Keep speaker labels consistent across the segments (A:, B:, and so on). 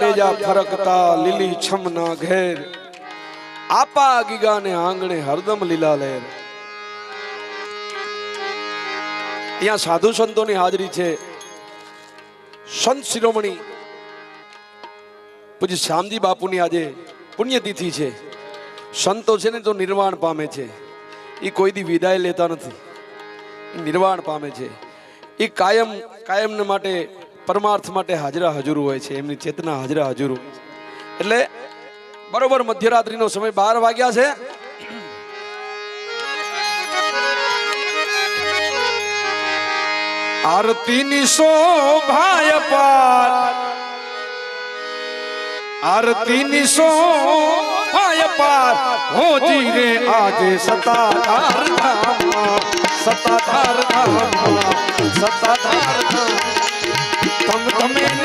A: નેજા ફરકતા લીલી છમના ઘેર. આપા ગીગાને આંગણે હરદમ લીલા લહેર. ત્યાં સાધુ સંતોની હાજરી છે. સંત શિરોમણી પૂજ્ય શ્યામજી બાપુની આજે પુણ્યતિથિ છે. સંતો છે ને તો નિર્વાણ પામે છે. એ કોઈ દી વિદાય લેતા નથી. નિર્વાણ પામે છે. એ કાયમ, કાયમને માટે પરમાર્થ માટે હાજરા હજુર હોય છે, એમની ચેતના હાજરા હજુર એટલે બરોબર મધ્યરાત્રિનો સમય બાર વાગ્યા છે. આરતીની શોભાય પાર. આરતીની શોભાય પાર. હોજી રે આજે સતાધાર ધામ સતાધાર ધામ સતાધાર ધામ તમ તમે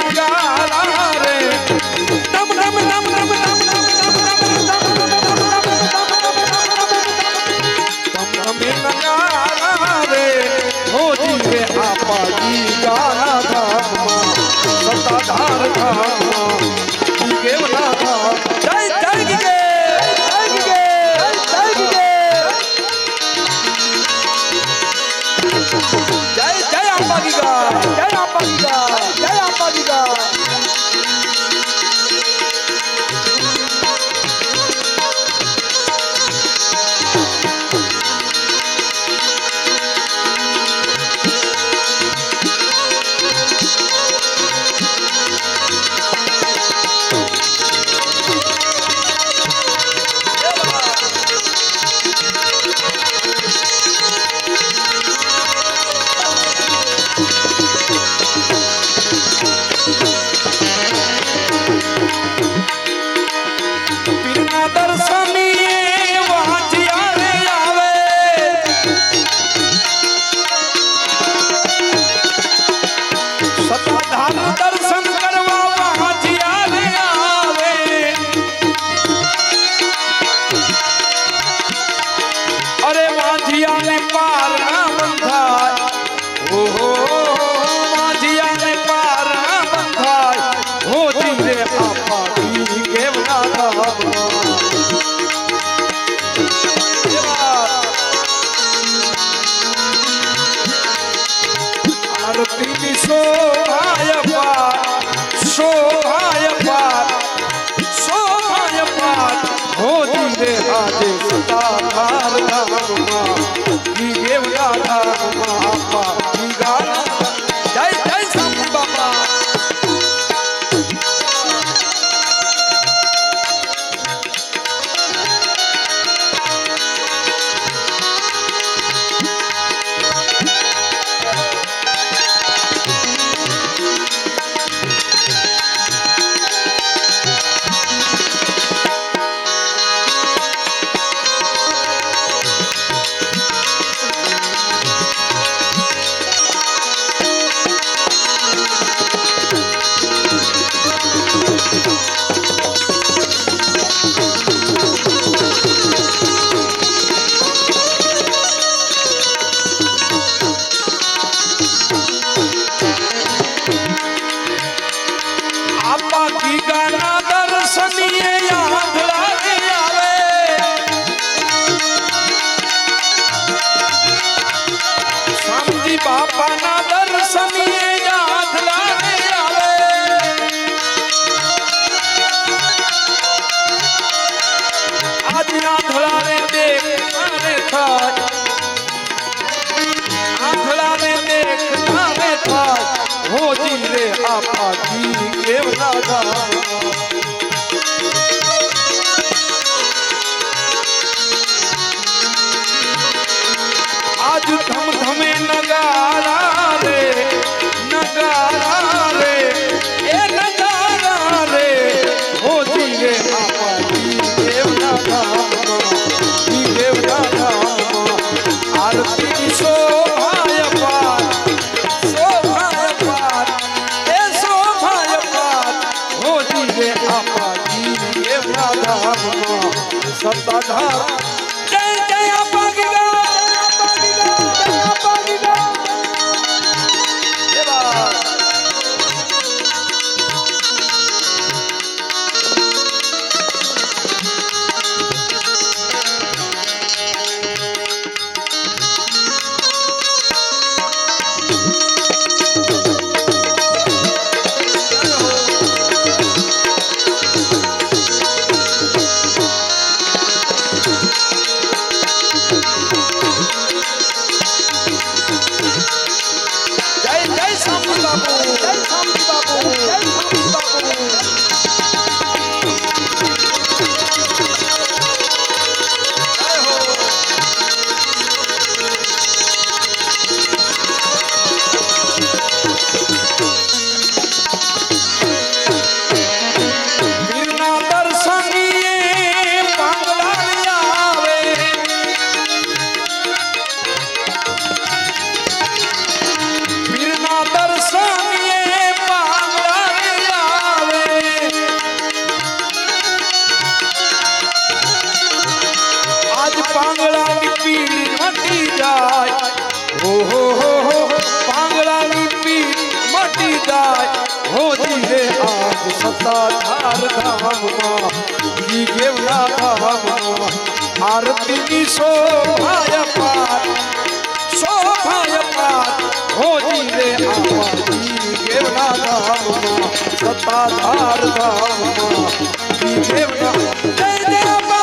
A: Rádio. રે આપાજી કેવના સત્તાધાર ધામમાં ઈ કેવના ધામમાં આરતીની શોભાય પાર શોભાય પાર હોજી રે આવા ઈ કેવના ધામમાં સત્તાધાર ધામમાં ઈ કેવના જય દેવા